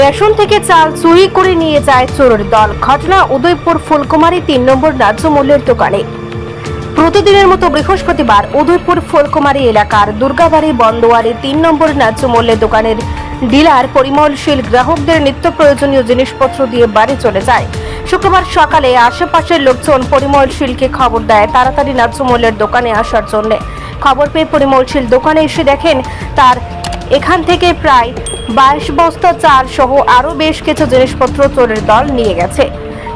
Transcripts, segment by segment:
Ration থেকে চাল চুরি করে নিয়ে যায় চোরের দল। ঘটনা উদয়পুর ফুলকুমারী তিন নম্বর ন্যায্য মূল্যের দোকানে। প্রতিদিনের মতো বৃহস্পতিবার উদয়পুর ফুলকুমারী এলাকার দুর্গাবাড়ি বন্দোয়ারি তিন নম্বর ন্যায্য মূল্যের দোকানের ডিলার পরিমলশীল গ্রাহকদের নিত্য প্রয়োজনীয় জিনিসপত্র দিয়ে বাড়ি চলে যায়। শুক্রবার সকালে আশেপাশের লোকজন পরিমলশীলকে খবর দেয় তাড়াতাড়ি ন্যায্য মূল্যের দোকানে আসার জন্য। খবর পেয়ে পরিমলশীল দোকানে এসে দেখেন, তার এখান থেকে প্রায় বাইশ বস্তা চাল সহ আরও বেশ কিছু জিনিসপত্র চোরের দল নিয়ে গেছে।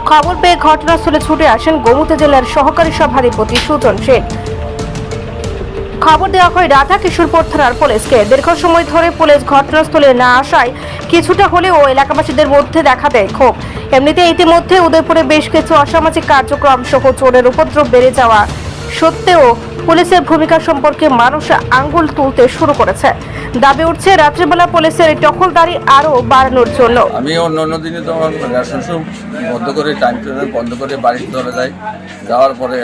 খবর পেয়ে ঘটনাস্থলে ছুটে আসেন গোমতী জেলার সহকারী সভাধিপতি সুজন সেন। খবর দেওয়া হয় রাধা কিশোরপুর থানার পুলিশকে। দীর্ঘ সময় ধরে পুলিশ ঘটনাস্থলে না আসায় কিছুটা হলেও এলাকাবাসীদের মধ্যে দেখা দেয় ক্ষোভ। এমনিতে ইতিমধ্যে উদয়পুরে বেশ কিছু অসামাজিক কার্যক্রম সহ চোরের উপদ্রব বেড়ে যাওয়া সত্ত্বেও পুলিশের ভূমিকা সম্পর্কে মানুষ আঙ্গুল তুলতে শুরু করেছে। দাবি উঠছে, রাত্রিবেলা পুলিশের এই টহলদারি আরও বাড়ানোর জন্য। আমি অন্য দিনে তো রেশন বন্ধ করে, টাইম টেবিল বন্ধ করে বাড়িতে চলে যাই। যাওয়ার পরে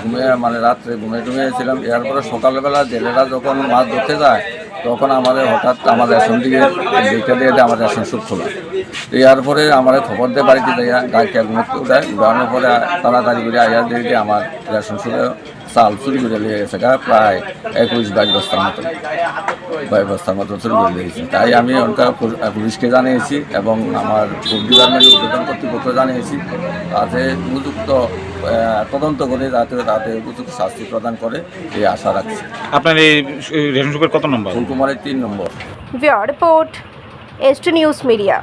ঘুমিয়ে মানে রাত্রে ঘুমিয়ে টুমিয়েছিলাম এরপরে সকালবেলা জেলেরা যখন মাছ ধরতে যায়, তখন আমাদের হঠাৎ আমার রেশন দিয়ে দেয় আমার রেশন শপ খোলা তো পরে আমার খবর দিয়ে বাড়িতে দেয় গাড়িটা ঘুমোতে উঠায় উঠানোর পরে তাড়াতাড়ি করে আইয়ার দিকে আমার রেশন শপে চাল চুরি করে নিয়ে গেছে গা প্রায় একুশ বাইশ বস্তার মতো। বাইশ বস্তার মতো চুরি করে দিয়েছি তাই আমি ওনকা পুল- পুলিশকে জানিয়েছি এবং আমার ফুড ডিপার্টমেন্টের উদ্বোধন কর্তৃপক্ষ জানিয়েছি তাতে উপযুক্ত তদন্ত করে যাতে তাতে উপযুক্ত শাস্তি প্রদান করে এই আশা রাখছি। আপনার এই রেশন কত নম্বর? ফুলকুমারের তিন নম্বর। Report ST news media.